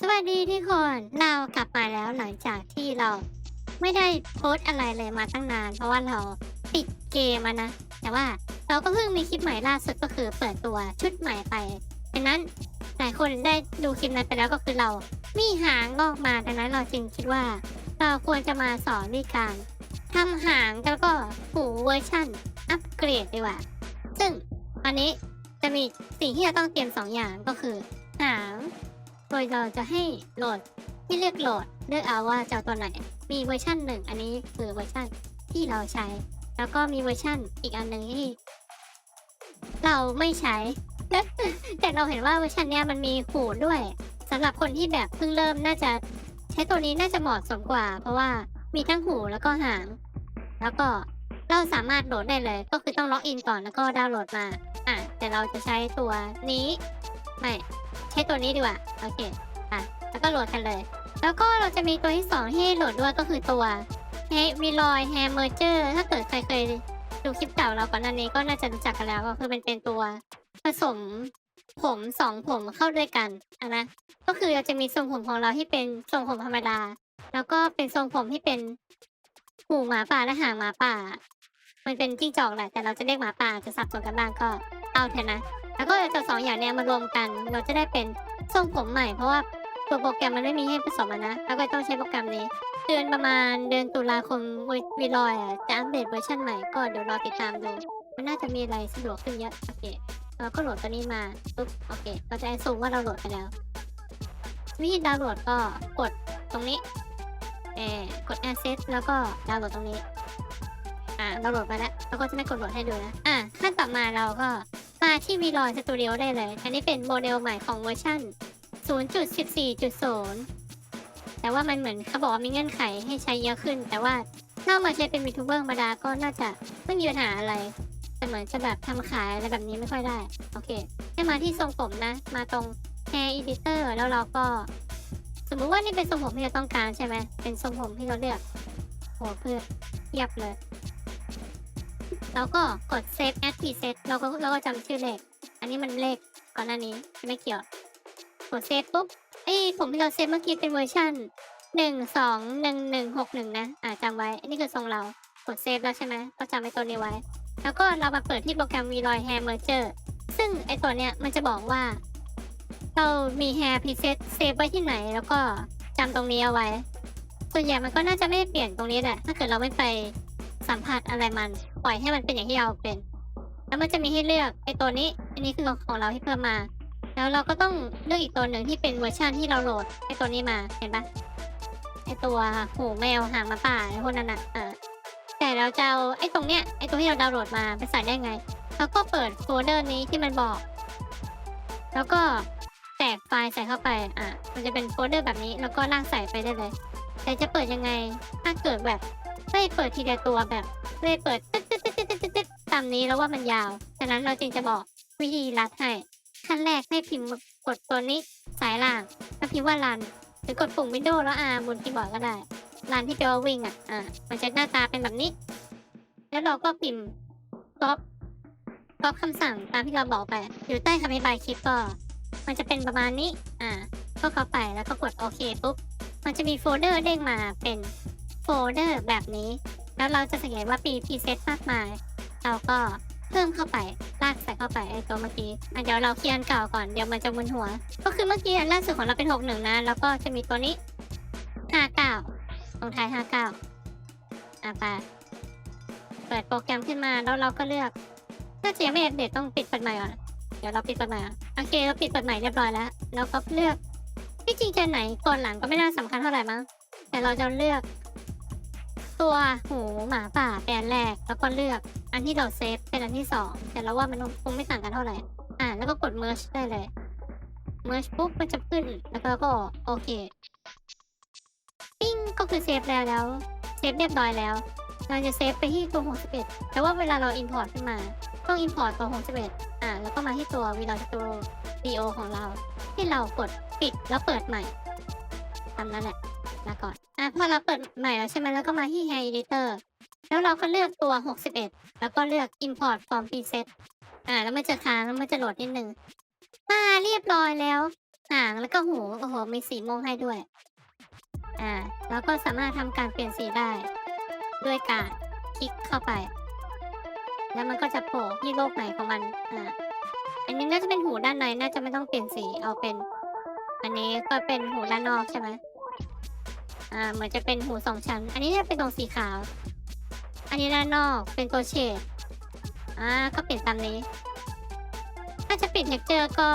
สวัสดีทุกคนเรากลับมาแล้วหลังจากที่เราไม่ได้โพสอะไรเลยมาตั้งนาน เพราะว่าเราปิดเกมนะ แต่ว่าเราก็เพิ่งมีคลิปใหม่ล่าสุดก็คือเปิดตัวชุดใหม่ไปดังนั้นหลายคนได้ดูคลิปนั้นไปแล้วก็คือเรามีหางงอกมาดังนั้นเราจึงคิดว่า เราควรจะมาสอนวิธีการทำหางแล้วก็หูเวอร์ชั่นอัปเกรดดีกว่า ซึ่งอันนี้จะมีสิ่งที่เราต้องเตรียมสองอย่างก็คือหาง โดยเราจะให้โหลดที่เลือกโหลดเลือกเอาว่าจะเอาตัวไหน มีเวอร์ชันหนึ่งอันนี้คือเวอร์ชันที่เราใช้ แล้วก็มีเวอร์ชันอีกอันหนึ่งที่ เราไม่ใช้ แต่เราเห็นว่าเวอร์ชันเนี้ยมันมีหูด้วยสำหรับคนที่แบบเพิ่งเริ่มน่าจะใช้ตัวนี้น่าจะเหมาะสมกว่า เพราะว่ามีทั้งหูแล้วก็หาง แล้วก็เราสามารถโหลดได้เลย ก็คือต้องล็อกอินก่อนแล้วก็ดาวน์โหลดมา อะแต่เราจะใช้ตัวนี้ไม่ ช้ตัวนี้ดีกว่าโอเคอะแล้วก็โหลดกันเลย แล้วก็เราจะมีตัวที่สองที่ให้โหลดด้วยก็คือตัว h e v i l o y Hair Merger ถ้าเกิดใครเคยดูคลิปเก่าเราก่อนหน้านี้ก็น่าจะรู้จักกันแล้วก็คือมันเป็นตัวผสมผมสองผมเข้าด้วยกันอะนะก็คือเราจะมีทรงผมของเราที่เป็นทรงผมธรรมดา แล้วก็เป็นทรงผมที่เป็นหูหมาป่าและหางหมาป่า มันเป็นจิ้งจอกแหละแต่เราจะเรียกหมาป่าจะสับสนกันบ้างก็เอาเถอะนะ แล้วก็จะสองอย่างเนี้ยมารวมกัน เราจะได้เป็นทรงผมใหม่ เพราะว่าตัวโปรแกรมมันไม่มีให้ผสมอะนะ แล้วก็ต้องใช้โปรแกรมนี้ เดือนประมาณเดือนตุลาคมวีลอยอะจะอัปเดตเวอร์ชันใหม่ก็เดี๋ยวรอติดตามดู มันน่าจะมีอะไรสะดวกขึ้นเยอะ โอเค เราก็โหลดตัวนี้มาปุ๊บ โอเค เราจะแอนซูมว่าเราโหลดไปแล้ว วิธีดาวน์โหลดก็กดตรงนี้เออกด Access แล้วก็ดาวน์โหลดตรงนี้ อ่า ดาวน์โหลดไปแล้ว แล้วก็จะไม่กดโหลดให้ดูนะ อะขั้นต่อมาเราก็ มาที่ v l o y Studio ได้เลย อันนี้เป็นโมเดลใหม่ของเวอร์ชัน0.14.0 แต่ว่ามันเหมือนเขาบอกว่ามีเงื่อนไขให้ใช้เยอะขึ้น แต่ว่าถ้าเอามาใช้เป็น VTuber ธรรมดาก็น่าจะไม่มีปัญหาอะไรแต่เหมือนจะแบบทำขายอะไรแบบนี้ไม่ค่อยได้ โอเคให้มาที่ทรงผมนะ มาตรง Hair Editor แล้วเราก็ สมมุติว่านี่เป็นทรงผมที่เราต้องการใช่ไหมเป็นทรงผมที่เราเลือกโหเพื่อเทียบเลย แล้วก็กด save as preset เราก็เราก็จำชื่อเลข อันนี้มันเลขก่อนหน้านี้ไม่เกี่ยว กดเซฟปุ๊บเอ้ผมที่เราเซฟเมื่อกี้เป็นเวอร์ชันหนึ่งสองหนึ่งหนึ่งหกหนึ่งนะ อ่าจำไว้ อันนี้คือทรงเรา กดเซฟแล้วใช่ไหมก็จำไว้ตัวนี้ไว้ แล้วก็เรามาเปิดที่โปรแกรม v l o y Hair Merger ซึ่งไอตัวเนี้ยมันจะบอกว่า เรามี Hair Preset เซฟไว้ที่ไหน แล้วก็จำตรงนี้เอาไว้ ส่วนใหญ่มันก็น่าจะไม่เปลี่ยนตรงนี้แหละ ถ้าเกิดเราไม่ไป สัมผัสอะไรมัน ปล่อยให้มันเป็นอย่างที่เราเป็น แล้วมันจะมีให้เลือกไอตัวนี้อันนี้คือของเราที่เพิ่มมา แล้วเราก็ต้องเลือกอีกตัวหนึ่งที่เป็นเวอร์ชันที่เราโหลดไอตัวนี้มาเห็นปะไอตัวหูแมวหางมาป่าไอพวกนั้นอะเออแต่เราจะเอาไอตรงเนี้ยไอตัวที่เราดาวน์โหลดมาไปใส่ได้ไงแล้วก็เปิดโฟลเดอร์นี้ที่มันบอก แล้วก็แตกไฟล์ใส่เข้าไป อะ มันจะเป็นโฟลเดอร์แบบนี้ แล้วก็ลากใส่ไปได้เลย แต่จะเปิดยังไง ถ้าเกิดแบบ ไม่เปิดทีละตัวแบบเลยเปิดตึ๊ดตึ๊ดตึ๊ดตึ๊ดตึ๊ดตึ๊ดตามนี้แล้วว่ามันยาวฉะนั้นเราจึงจะบอกวิธีรัดให้ขั้นแรกให้พิมพ์กดตัวนี้สายล่างแล้วพิมพ์ว่ารันหรือกดปุ่ม Windows แล้ว R บนคีย์บอร์ดก็ได้รันที่แปลว่าวิ่งอะอ่ามันจะหน้าตาเป็นแบบนี้ แล้วเราก็พิมพ์ก๊อปก๊อปคำสั่งตามที่เราบอกไป อยู่ใต้คำอธิบายคลิปก็ มันจะเป็นประมาณนี้ อ่า ก็เข้าไปแล้วก็กดโอเคปุ๊บ มันจะมีโฟลเดอร์เด้งมาเป็น โฟลเดอร์แบบนี้ แล้วเราจะสังเกตว่าปีพีเซตมากมาย เราก็เพิ่มเข้าไปลากใส่เข้าไปไอ้ตัวเมื่อกี้อะเดี๋ยวเราเคลียร์เก่าก่อนเดี๋ยวมันจะมึนหัว ก็คือเมื่อกี้อันล่าสุดของเราเป็นหกหนึ่งนะ แล้วก็จะมีตัวนี้ห้าเก้าตรงท้ายห้าเก้าอะไปเปิดโปรแกรมขึ้นมาแล้วเราก็เลือกถ้าจะยังไม่อัปเดตต้องปิดเปิดใหม่ก่อนเดี๋ยวเราปิดเปิดใหม่โอเคเราปิดเปิดใหม่เรียบร้อยแล้วแล้วก็เลือกที่จริงจะไหนก่อนหลังก็ไม่น่าสำคัญเท่าไหร่มั้งแต่เราจะเลือก ตัวหูหมาป่าเป็นอันแรก แล้วก็เลือกอันที่เราเซฟเป็นอันที่สองแต่เราว่ามันคงไม่ต่างกันเท่าไหร่ อ่า แล้วก็กด merge ได้เลย merge ปุ๊บมันจะขึ้น แล้วก็ก็โอเค ปิ้งก็คือเซฟแล้วแล้ว เซฟเรียบร้อยแล้ว เราจะเซฟไปที่ตัว 61 แต่ว่าเวลาเรา import ขึ้นมาต้อง import ตัว 61 อ่า แล้วก็มาที่ตัว v l o g Studio ของเรา ที่เรากดปิดแล้วเปิดใหม่ทำนั่นแหละมาก่อน อะพอเราเปิดใหม่แล้วใช่ไหมแล้วก็มาที่ Hair Editor แล้วเราก็เลือกตัว 61 แล้วก็เลือก Import from Preset อ่าแล้วมันจะค้างแล้วมันจะโหลดนิดนึงอ่าเรียบร้อยแล้วหางแล้วก็หูโอ้โหมีสีม่วงให้ด้วย อ่าแล้วก็สามารถทำการเปลี่ยนสีได้ ด้วยการคลิกเข้าไป แล้วมันก็จะโผล่ที่โลกไหนของมันอ่าอันนี้น่าจะเป็นหูด้านในน่าจะไม่ต้องเปลี่ยนสีเอาเป็น อันนี้ก็เป็นหูด้านนอกใช่ไหม อ่าเหมือนจะเป็นหูสองชั้น อันนี้จะเป็นตรงสีขาว อันนี้ด้านนอกเป็นตัวเฉดอ่าก็เปลี่ยนตามนี้ ถ้าจะเปลี่ยนเท็กเจอร์ก็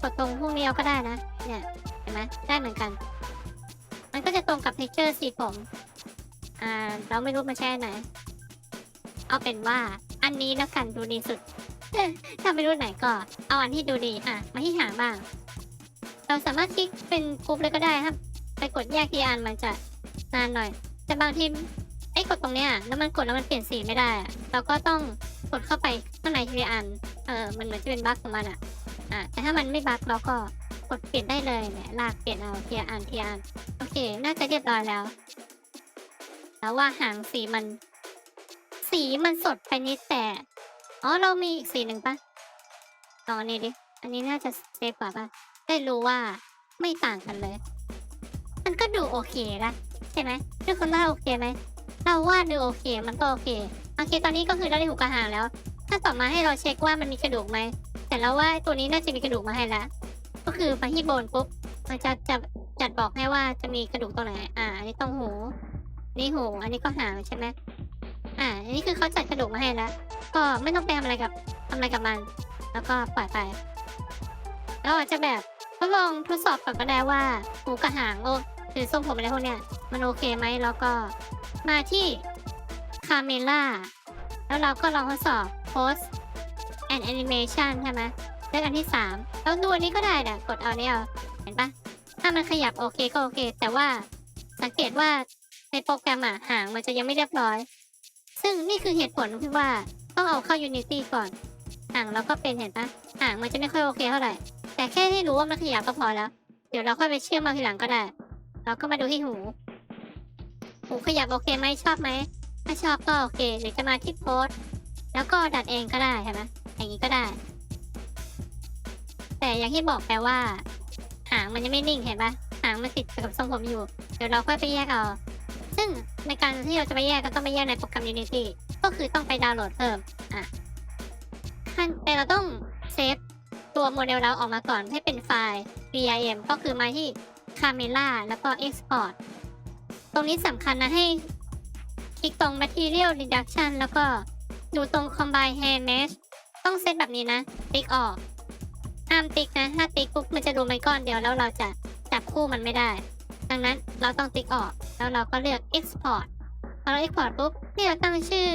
กดตรงพวกนี้เอาก็ได้นะ เนี่ยเห็นไหมได้เหมือนกัน มันก็จะตรงกับเท็กเจอร์สีผม อ่าเราไม่รู้มันใช่ไหน เอาเป็นว่าอันนี้แล้วกันดูดีสุด ถ้าไม่รู้ไหนก็ เอาอันที่ดูดีอะมาที่หางบ้าง เราสามารถคลิกเป็นกรุ๊ปเลยก็ได้ครับ ไปกดแยกทีอันมันจะนานหน่อย แต่บางทีไอ้กดตรงเนี้ยแล้วมันกดแล้วมันเปลี่ยนสีไม่ได้อะเราก็ต้องกดเข้าไปข้างในทีละอันเออมันเหมือนจะเป็นบั๊กของมันอะอะแต่ถ้ามันไม่บั๊กเราก็กดเปลี่ยนได้เลยเนี่ยลากเปลี่ยนเอาทีละอันทีละอันโอเค น่าจะเรียบร้อยแล้วแล้วว่าหางสีมัน สีมันสดไปนิดแต่อ๋อเรามีอีกสีหนึ่งปะลองอันนี้ดิอันนี้น่าจะเซฟกว่าปะได้รู้ว่าไม่ต่างกันเลย มันก็ดูโอเคนะใช่ไหมทุกคนว่าโอเคไหมเราว่าดูโอเคมันก็โอเคโอเคตอนนี้ก็คือเราได้หูกระหางแล้ว ถ้าต่อมาให้เราเช็คว่ามันมีกระดูกไหมแต่เราว่าตัวนี้น่าจะมีกระดูกมาให้แล้วก็คือไปที่โบนปุ๊บมันจะจะจัดบอกให้ว่าจะมีกระดูกตรงไหน อ่า อันนี้ตรงหู นี่หู อันนี้ก็หางใช่ไหมอ่า อันนี้คือเขาจัดกระดูกมาให้แล้ว ก็ไม่ต้องไปทำอะไรกับทำอะไรกับมัน แล้วก็ปล่อยไปเราอาจจะแบบทดลองทดสอบก่อนก็ได้ว่าหูกระหางโอ หรือทรงผมอะไรพวกเนี้ยมันโอเคไหมแล้วก็มาที่คาเมล่าแล้วเราก็ลองทดสอบ post and animation ใช่ไหมเลือกอันที่สามแล้วดูอันนี้ก็ได้นะกดเอาเนี่ยเอาเห็นปะถ้ามันขยับโอเคก็โอเค แต่ว่าสังเกตว่าในโปรแกรมอะหางมันจะยังไม่เรียบร้อย ซึ่งนี่คือเหตุผลที่ว่าต้องเอาเข้า Unity ก่อน หางเราก็เป็นเห็นปะหางมันจะไม่ค่อยโอเคเท่าไหร่ แต่แค่ให้รู้ว่ามันขยับก็พอแล้ว เดี๋ยวเราค่อยไปเชื่อมมาทีหลังก็ได้ เราก็มาดูที่หู หูขยับโอเคไหมชอบไหม ถ้าชอบก็โอเค หรือจะมาที่โพสแล้วก็ดัดเองก็ได้ใช่ไหมอย่างนี้ก็ได้ แต่อย่างที่บอกไปว่า หางมันยังไม่นิ่งเห็นปะหางมันติดกับทรงผมอยู่ เดี๋ยวเราค่อยไปแยกเอา ซึ่งในการที่เราจะไปแยกก็ต้องไปแยกในโปรแกรม Unity ก็คือต้องไปดาวน์โหลดเพิ่มอะขั้นแต่เราต้องเซฟตัวโมเดลเราออกมาก่อนให้เป็นไฟล์ VIM ก็คือมาที่ Camera แล้วก็ Export ตรงนี้สำคัญนะให้ คลิกตรง Material Reduction แล้วก็ดูตรง Combine Hair Mesh ต้องเซตแบบนี้นะ ติ๊กออก ห้ามติ๊กนะ ถ้าติ๊กปุ๊บมันจะรวมเป็นก้อนเดียวแล้วเราจะจับคู่มันไม่ได้ ดังนั้นเราต้องติ๊กออก แล้วเราก็เลือก Export พอเรา Export ปุ๊บนี่เราตั้งชื่อ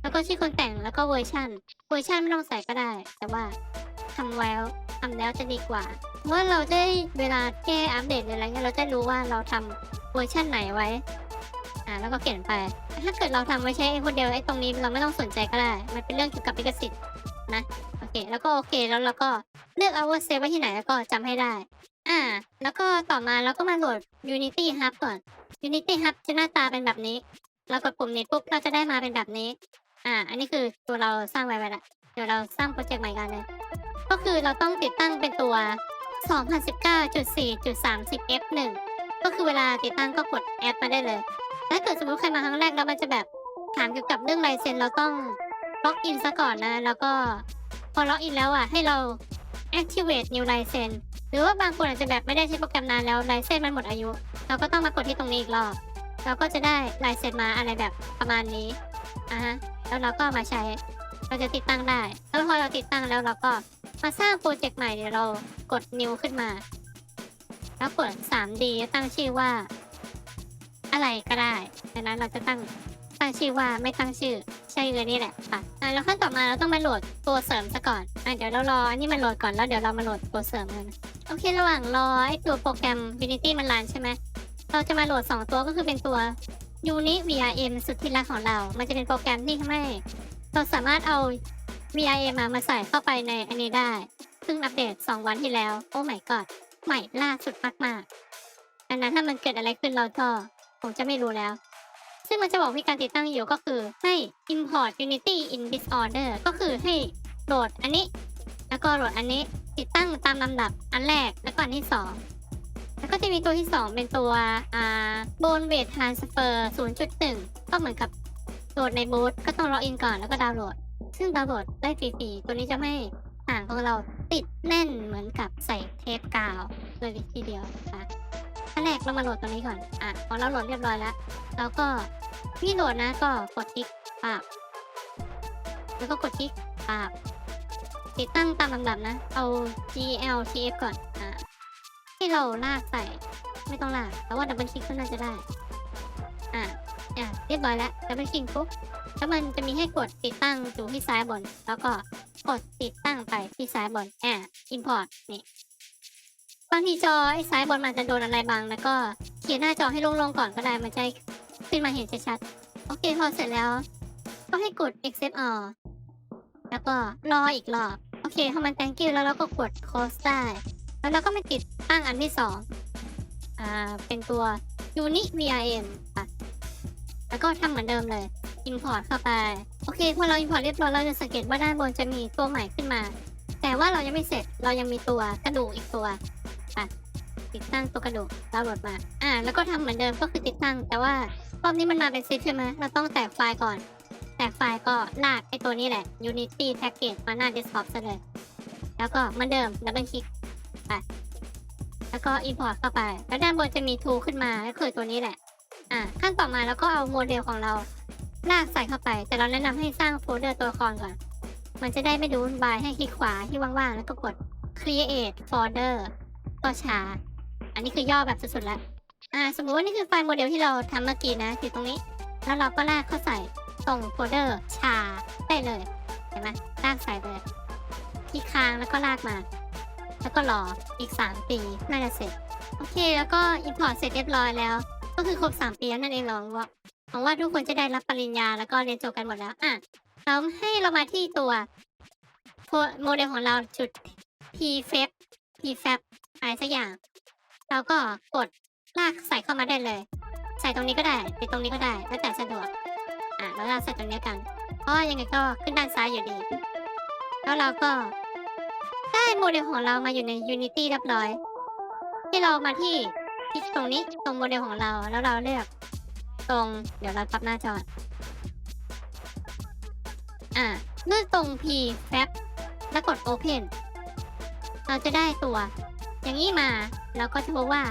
แล้วก็ชื่อคนแต่งแล้วก็เวอร์ชันเวอร์ชันไม่ต้องใส่ก็ได้ แต่ว่า ทำแล้วทำแล้วจะดีกว่า เมื่อเราได้เวลาแก้อัปเดตอะไรเงี้ยเราจะรู้ว่าเราทำเวอร์ชันไหนไว้อ่าแล้วก็เขียนไป ถ้าเกิดเราทำไว้ใช้คนเดียวไอ้ตรงนี้เราไม่ต้องสนใจก็ได้ มันเป็นเรื่องเกี่ยวกับลิขสิทธิ์นะโอเคแล้วก็โอเคแล้วเราก็เลือกเอาว่าเซฟไว้ที่ไหนแล้วก็จำให้ได้ อ่า แล้วก็ต่อมาเราก็มาโหลด Unity Hub ก่อน Unity Hub จะหน้าตาเป็นแบบนี้ เรากดปุ่มนี้ปุ๊บเราจะได้มาเป็นแบบนี้ อ่า อันนี้คือตัวเราสร้างไว้ไว้ละ ดี๋ยวเราสร้างโปรเจกต์ใหม่กันเลย ก็คือเราต้องติดตั้งเป็นตัว 2019.4.30 F1 ก็คือเวลาติดตั้งก็กดแอดมาได้เลย ถ้าเกิดสมมติใครมาครั้งแรกแล้วมันจะแบบถามเกี่ยวกับเรื่องลายเซ็นเราต้องล็อกอินซะก่อนนะ แล้วก็พอล็อกอินแล้วอะให้เรา activate new license หรือว่าบางคนอาจจะแบบไม่ได้ใช้โปรแกรมนานแล้วลายเซ็นมันหมดอายุ เราก็ต้องมากดที่ตรงนี้อีกรอบ เราก็จะได้ลายเซ็นมาอะไรแบบประมาณนี้อะฮะแล้วเราก็มาใช้ เราจะติดตั้งได้ แล้วพอเราติดตั้งแล้วเราก็มาสร้างโปรเจกต์ใหม่เดี๋ยวเรากด new ขึ้นมา แล้วกด 3D ตั้งชื่อว่า อะไรก็ได้ดังนั้นเราจะตั้งตั้งชื่อว่าไม่ตั้งชื่อใช่เลยนี่แหละค่ะอะแล้วขั้นต่อมาเราต้องมาโหลดตัวเสริมซะก่อนอะเดี๋ยวเรารออันนี้มันโหลดก่อนแล้วเดี๋ยวเรามาโหลดตัวเสริมกันโอเคระหว่างรอไอตัวโปรแกรม Unity มันรันใช่ไหมเราจะมาโหลด 2 ตัวก็คือเป็นตัว Uni VRM สุดที่รักของเรา มันจะเป็นโปรแกรมที่ทำให้ เราสามารถเอา VRM มามาใส่เข้าไปในอันนี้ได้เพิ่งอัปเดต 2 วันที่แล้ว โอ้ my god ใหม่ล่าสุดมากๆดังนั้นถ้ามันเกิดอะไรขึ้นเราก็ผมจะไม่รู้แล้ว ซึ่งมันจะบอกวิธีการติดตั้งอยู่ก็คือให้ import unity in disorder ก็คือให้โหลดอันนี้ แล้วก็โหลดอันนี้ติดตั้งตามลำดับอันแรกแล้วก็อันที่สองแล้วก็จะมีตัวที่สองเป็นตัว อ่าโบนเวททรานสเฟอร์0.1 ก็เหมือนกับ หลดในบูธก็ต้องล็อกอินก่อนแล้วก็ดาวน์โหลด ซึ่งดาวน์โหลดได้ฟรีๆตัวนี้จะไม่ห่างของเราติดแน่นเหมือนกับใส่เทปกาวเลยทีเดียวนะคะขั้นแรกเรามาโหลดตัวนี้ก่อน อะพอเราโหลดเรียบร้อยแล้วแล้วก็ที่โหลดนะก็กดคลิกปับแล้วก็กดคลิกปับติดตั้งตามลำดับนะ เอา GLTF ก่อนอะให้เราลากใส่ไม่ต้องลากแต่ว่าดับเบิลคลิกก็น่าจะได้ อะเรียบร้อยแล้วดับเบิลคลิกปุ๊บแล้วมันจะมีให้กดติดตั้งอยู่ที่ซ้ายบน แล้วก็กดติดตั้งไปที่ซ้ายบนอ่า import นี่บางทีจอไอ้ซ้ายบนมันจะโดนอะไรบาง แล้วก็เขียนหน้าจอให้โล่งๆก่อนก็ได้มันจะขึ้นมาเห็นชัดๆโอเคพอเสร็จแล้ว ก็ให้กด accept all แล้วก็รออีกรอบ โอเคพอมัน thank you แล้วเราก็กด close ได้แล้วเราก็ไม่ติดตั้งอันที่สองอ่าเป็นตัว uni vim ค่ะ แล้วก็ทำเหมือนเดิมเลย import เข้าไป โอเคพอเรา import เรียบร้อยเราจะสังเกตว่าด้านบนจะมีตัวใหม่ขึ้นมา แต่ว่าเรายังไม่เสร็จเรายังมีตัวกระดูกอีกตัวอะติดตั้งตัวกระดูกดาวน์โหลดมา อ่า แล้วก็ทำเหมือนเดิมก็คือติดตั้ง แต่ว่ารอบนี้มันมาเป็นซิปใช่ไหมเราต้องแตกไฟล์ก่อน แตกไฟล์ก็ลากไอตัวนี้แหละ Unity Package มาหน้า Desktop ซะเลย แล้วก็เหมือนเดิมดับเบิลคลิกไปแล้วก็ import เข้าไป แล้วด้านบนจะมี tool ขึ้นมาก็คือตัวนี้แหละ อ่าขั้นต่อมาแล้วก็เอาโมเดลของเรา ลากใส่เข้าไป แต่เราแนะนำให้สร้างโฟลเดอร์ตัวละครก่อน มันจะได้ไม่ดูวุ่นวายให้คลิกขวาที่ว่างๆ แล้วก็กด create folder ก็ช้า อันนี้คือย่อแบบสุดๆแล้วอ่าสมมุติว่านี่คือไฟล์โมเดลที่เราทำเมื่อกี้นะอยู่ตรงนี้ แล้วเราก็ลากเข้าใส่ตรงโฟลเดอร์ชาได้เลยเห็นไหมลากใส่เลยคลิกค้างแล้วก็ลากมา แล้วก็รออีก 3 ปีน่าจะเสร็จ โอเค แล้วก็ import เสร็จเรียบร้อยแล้ว ก็คือครบ 3 ปีแล้วนั่นเองหรอว่าหวังว่าทุกคนจะได้รับปริญญาแล้วก็เรียนจบกันหมดแล้ว อะเราให้เรามาที่ตัวโมเดลของเราจุด p f a b p f a b อะไรสักอย่าง เราก็กดลากใส่เข้ามาได้เลย ใส่ตรงนี้ก็ได้ติดตรงนี้ก็ได้ แล้วแต่สะดวก อะแล้วเราใส่ตรงนี้กัน เพราะยังไงก็ขึ้นด้านซ้ายอยู่ดี แล้วเราก็ได้โมเดลของเรามาอยู่ใน Unity เรียบร้อย ที่เรามาที่ ที่ตรงนี้ตรงโมเดลของเราแล้วเราเลือกตรงเดี๋ยวเราปรับหน้าจออ่าเลือกตรง P f a b แล้วกด Open เราจะได้ตัว อย่างนี้มาแล้วก็จะพบว่า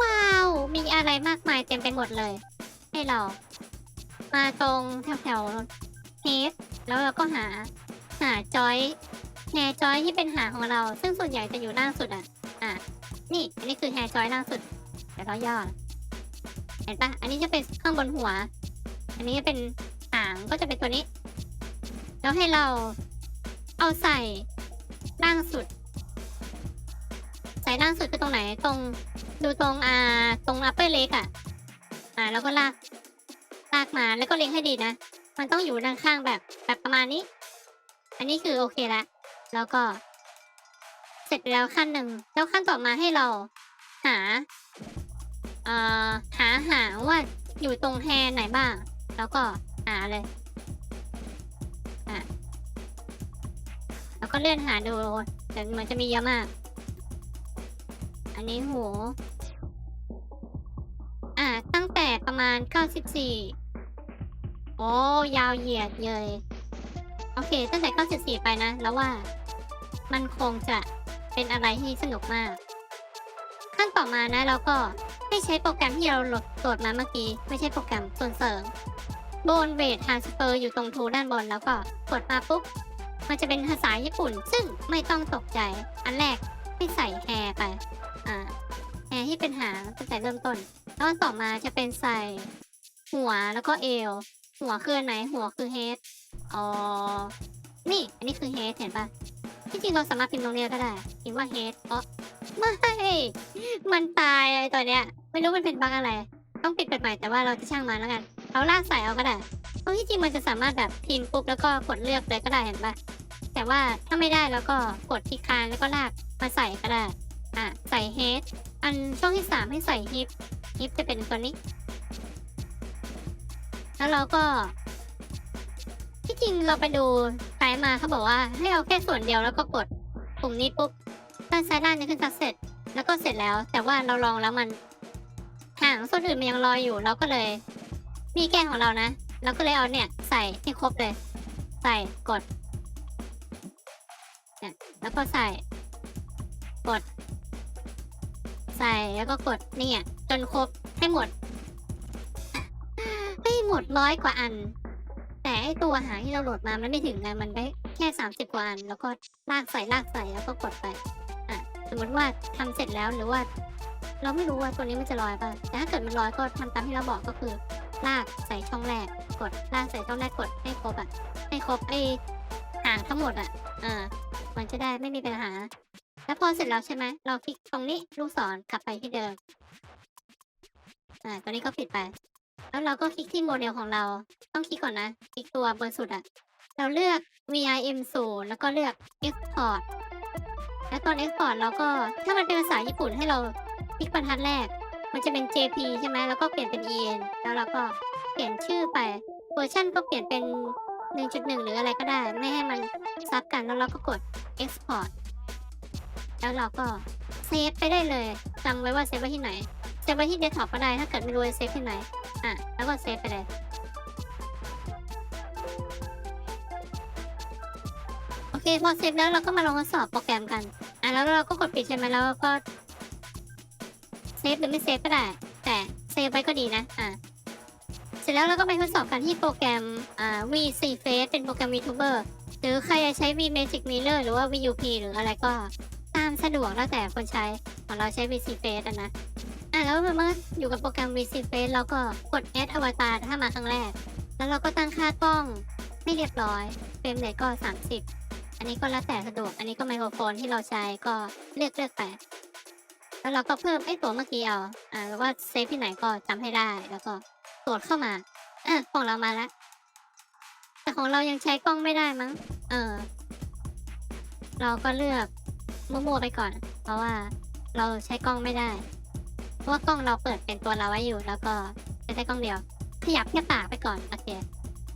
ว้าว มีอะไรมากมายเต็มไปหมดเลย ให้เรา มาตรงแถวแถวเฮดแล้วเราก็หาหาจอยแฮร์จอยที่เป็นหางของเรา ซึ่งส่วนใหญ่จะอยู่ล่างสุดอะ อะ นี่ อันนี้คือแฮร์จอยล่างสุด เดี๋ยวเราย่อ เห็นปะอันนี้จะเป็นข้างบนหัว อันนี้จะเป็นหางก็จะเป็นตัวนี้ แล้วให้เราเอาใส่ล่างสุด ใส่ล่างสุดคือตรงไหน ตรงดูตรงอ่าตรง upper leg อะ อ่าแล้วก็ลากลากมาแล้วก็เล็งให้ดีนะ มันต้องอยู่ด้านข้างแบบแบบประมาณนี้ อันนี้คือโอเคแล้วแล้วก็ เสร็จแล้วขั้นหนึ่งแล้วขั้นต่อมาให้เราหา เอ่อหาหาว่าอยู่ตรงแฮไหนบ้าง แล้วก็หาเลยอะแล้วก็เลื่อนหาดูแต่เหมือนจะมีเยอะมาก อันนี้หูอะตั้งแต่ประมาณ 94 โอ้ยาวเหยียดเลย โอเค ตั้งแต่ 94 ไปนะ แล้วว่ามันคงจะเป็นอะไรที่สนุกมาก ขั้นต่อมานะเราก็ ให้ใช้โปรแกรมที่เราโหลดโหลดมาเมื่อกี้ ไม่ใช่โปรแกรมส่วนเสริมโบนเวททราสเฟอร์อยู่ตรงทูด้านบนแล้วก็กดมาปุ๊บ มันจะเป็นภาษาญี่ปุ่น ซึ่งไม่ต้องตกใจ อันแรกให้ใส่แฮไป อ่า แฮที่เป็นหางตั้งแต่เริ่มต้น แล้วต่อมาจะเป็นใส่หัวแล้วก็เอว หัวคือไหน หัวคือเฮดอ๋อ นี่ อันนี้คือเฮดเห็นปะที่จริงเราสามารถพิมพ์ตรงเนี้ยก็ได้พิมพ์ว่าเฮดอ๋อ ไม่มันตายไอตัวเนี้ย ไม่รู้มันเป็นบั๊กอะไร ต้องปิดเปิดใหม่แต่ว่าเราจะช่างมันแล้วกันเราลากใส่เอาก็ได้เพราะที่จริงมันจะสามารถแบบพิมพ์ปุ๊บแล้วก็กดเลือกเลยก็ได้เห็นปะแต่ว่าถ้าไม่ได้แล้วก็กดที่ค้างแล้วก็ลากมาใส่ก็ได้ อะใส่เฮดอันช่องที่สามให้ใส่ฮิปฮิปจะเป็นตัวนี้ แล้วเราก็ ที่จริงเราไปดูไกด์มาเขาบอกว่าให้เอาแค่ส่วนเดียวแล้วก็กดปุ่มนี้ปุ๊บ ด้านซ้ายล่างจะขึ้น success แล้วก็เสร็จแล้ว แต่ว่าเราลองแล้วมันห่างส่วนอื่นมันยังลอยอยู่เราก็เลย มีแก้งของเรานะเราก็เลยเอาเนี่ย ใส่ให้ครบเลย ใส่กดเนี่ยแล้วก็ใส่ กด ใส่แล้วก็กดเนี่ยจนครบให้หมดให้หมดร้อยกว่าอัน แต่ไอตัวหางที่เราโหลดมามันไม่ถึงไงมันได้แค่สามสิบกว่าอัน แล้วก็ลากใส่ลากใส่แล้วก็กดไป สมมติว่าทำเสร็จแล้วหรือว่า เราไม่รู้ว่าตัวนี้มันจะลอยป่ะแต่ถ้าเกิดมันลอยก็ทำตามที่เราบอกก็คือลากใส่ช่องแรกกดลากใส่ช่องแรกกดให้ครบอะให้ครบไอหางทั้งหมดอะอ่ามันจะได้ไม่มีปัญหา แล้วพอเสร็จแล้วใช่ไหมเราคลิกตรงนี้ลูกศรกลับไปที่เดิมอ่าตัวนี้ก็ปิดไป แล้วเราก็คลิกที่โมเดลของเราต้องคลิกก่อนนะคลิกตัวบนสุดอะเราเลือก VIM 0แล้วก็เลือก Export แล้วตอน Export เราก็ถ้ามันเป็นภาษาญี่ปุ่นให้เราคลิกบรรทัดแรก มันจะเป็น JP ใช่ไหมแล้วก็เปลี่ยนเป็น EN แล้วเราก็เปลี่ยนชื่อไปเวอร์ชันก็เปลี่ยนเป็น 1.1 หรืออะไรก็ได้ ไม่ให้มันซับกันแล้วเราก็กด Export แล้วเราก็เซฟไปได้เลยจำไว้ว่าเซฟไว้ที่ไหนเซฟไว้ที่เดสก์ท็อปก็ได้ถ้าเกิดไม่รู้จะเซฟที่ไหนอะแล้วก็เซฟไปเลยโอเคพอเซฟแล้วเราก็มาลองทดสอบโปรแกรมกัน อะแล้วเราก็กดปิดใช่ไหมแล้วก็เซฟหรือไม่เซฟก็ได้ แต่เซฟไว้ก็ดีนะอะเสร็จแล้วเราก็ไปทดสอบกันที่โปรแกรมอ่า VC Face เป็นโปรแกรม VTuber หรือใครจะใช้ V Magic Mirror หรือว่า VUP หรืออะไรก็ตามสะดวกแล้วแต่คนใช้ของเราใช้ VC Face นะอะแล้วเมื่ออยู่กับโปรแกรม VC Face เราก็กด Add Avatar ถ้ามาครั้งแรก แล้วเราก็ตั้งค่ากล้องให้เรียบร้อยเฟรมเรทก็ 30อั นนี้ก็แล้วแต่สะดวก อันนี้ก็ไมโครโฟนที่เราใช้ก็เลือกเลือกไป แล้วเราก็เพิ่มไอ้ตัวเมื่อกี้เอาอ่าว่าเซฟที่ไหนก็จำให้ได้ แล้วก็ตรวจเข้ามาอะของเรามาแล้วแต่ของเรายังใช้กล้องไม่ได้มั้ง เออ เราก็เลือกมั่วๆไปก่อน เพราะว่าเราใช้กล้องไม่ได้ เพราะว่ากล้องเราเปิดเป็นตัวเราไว้อยู่ แล้วก็จะใช้กล้องเดียว ขยับแค่ปากไปก่อน โอเค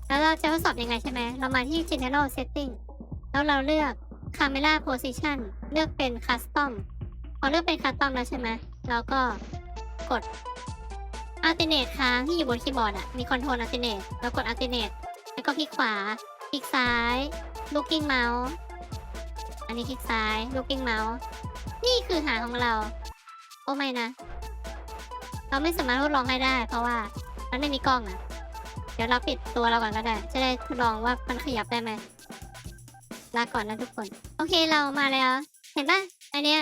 แล้วเราจะทดสอบยังไงใช่ไหม เรามาที่ general setting แล้วเราเลือก camera position เลือกเป็น custom พอเลือกเป็น custom แล้วใช่ไหมเราก็กด alternate ค้างที่อยู่บนคีย์บอร์ดอะมี control alternate แล้วกด alternate แล้วก็คลิกขวา คลิกซ้าย looking mouse อันนี้คลิกซ้าย looking mouse นี่คือหางของเรา โอ้ไม่นะ เราไม่สามารถทดลองให้ได้ เพราะว่ามันไม่มีกล้องอะเดี๋ยวเราปิดตัวเราก่อนก็ได้ จะได้ทดลองว่ามันขยับได้ไหม ลาก่อนนะทุกคน โอเคเรามาแล้ว เห็นปะอันเนี้ย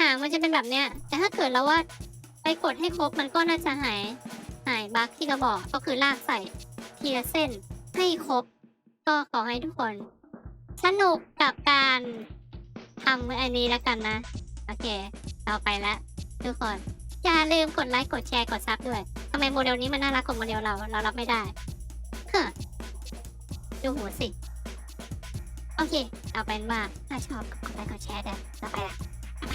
หางมันจะเป็นแบบเนี้ย แต่ถ้าเกิดเราว่าไปกดให้ครบมันก็น่าจะหาย หายบั๊กที่เราบอกก็คือลากใส่ทีละเส้นให้ครบ ก็ขอให้ทุกคน สนุกกับการทำอันนี้แล้วกันนะ โอเคต่อไปแล้วทุกคน อย่าลืมกดไลค์กดแชร์กดซับด้วยทำไมโมเดลนี้มันน่ารักกว่าโมเดลเราเรารับไม่ได้เฮ้อดูหัวสิ โอเค เอาเป็นว่าถ้าชอบก็กดไลค์กดแชร์เด้อต่อไปละ